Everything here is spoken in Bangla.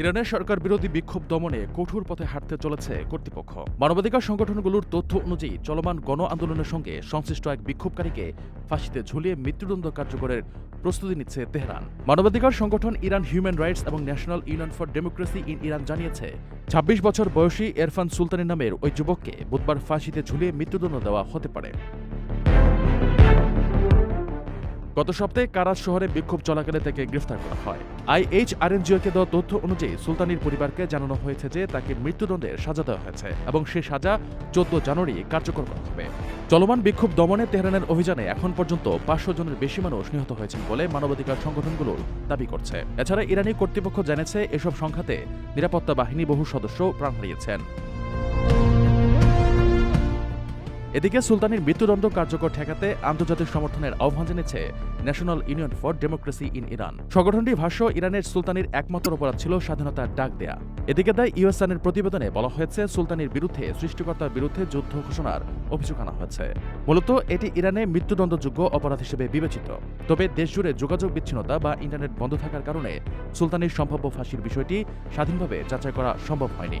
ইরানের সরকার বিরোধী বিক্ষোভ দমনে কঠোর পথে হাঁটতে চলেছে কর্তৃপক্ষ। মানবাধিকার সংগঠনগুলোর তথ্য অনুযায়ী চলমান গণ আন্দোলনের সঙ্গে সংশ্লিষ্ট এক বিক্ষোভকারীকে ফাঁসিতে ঝুলিয়ে মৃত্যুদণ্ড কার্যকরের প্রস্তুতি নিচ্ছে তেহরান। মানবাধিকার সংগঠন ইরান হিউম্যান রাইটস এবং national union for democracy in Iran জানিয়েছে, ছাব্বিশ বছর বয়সী এরফান সুলতানি নামের ওই যুবককে বুধবার ফাঁসিতে ঝুলিয়ে মৃত্যুদণ্ড দেওয়া হতে পারে। গত সপ্তাহে কারাজ শহরে বিক্ষোভ চলাকালে তাকে গ্রেফতার করা হয়। আইএইচআরএনজিওকে দেওয়া তথ্য অনুযায়ী সুলতানির পরিবারকে জানানো হয়েছে যে তাকে মৃত্যুদণ্ডের সাজা দেওয়া হয়েছে এবং সে সাজা চোদ্দ জানুয়ারি কার্যকর করা হবে। চলমান বিক্ষোভ দমনে তেহরানের অভিযানে এখন পর্যন্ত পাঁচশো জনের বেশি মানুষ নিহত হয়েছেন বলে মানবাধিকার সংগঠনগুলোর দাবি করছে। এছাড়া ইরানি কর্তৃপক্ষ জানিয়েছে, এসব সংখ্যাতে নিরাপত্তা বাহিনী বহু সদস্য প্রাণ হারিয়েছেন। এদিকে সুলতানের মৃত্যুদণ্ড কার্যকর ঠেকাতে আন্তর্জাতিক সমর্থনের আহ্বান জানিয়েছে national union for democracy in Iran. সংগঠনটির ভাষ্য, ইরানের সুলতানির একমাত্র অপরাধ ছিল স্বাধীনতার ডাক দেয়া। এদিকে দেয় ইউএসআনের প্রতিবেদনে বলা হয়েছে, সুলতানির বিরুদ্ধে সৃষ্টিকর্তার বিরুদ্ধে যুদ্ধ ঘোষণার অভিযোগ আনা হয়েছে। মূলত এটি ইরানে মৃত্যুদণ্ডযোগ্য অপরাধ হিসেবে বিবেচিত। তবে দেশজুড়ে যোগাযোগ বিচ্ছিন্নতা বা ইন্টারনেট বন্ধ থাকার কারণে সুলতানির সম্ভাব্য ফাঁসির বিষয়টি স্বাধীনভাবে যাচাই করা সম্ভব হয়নি।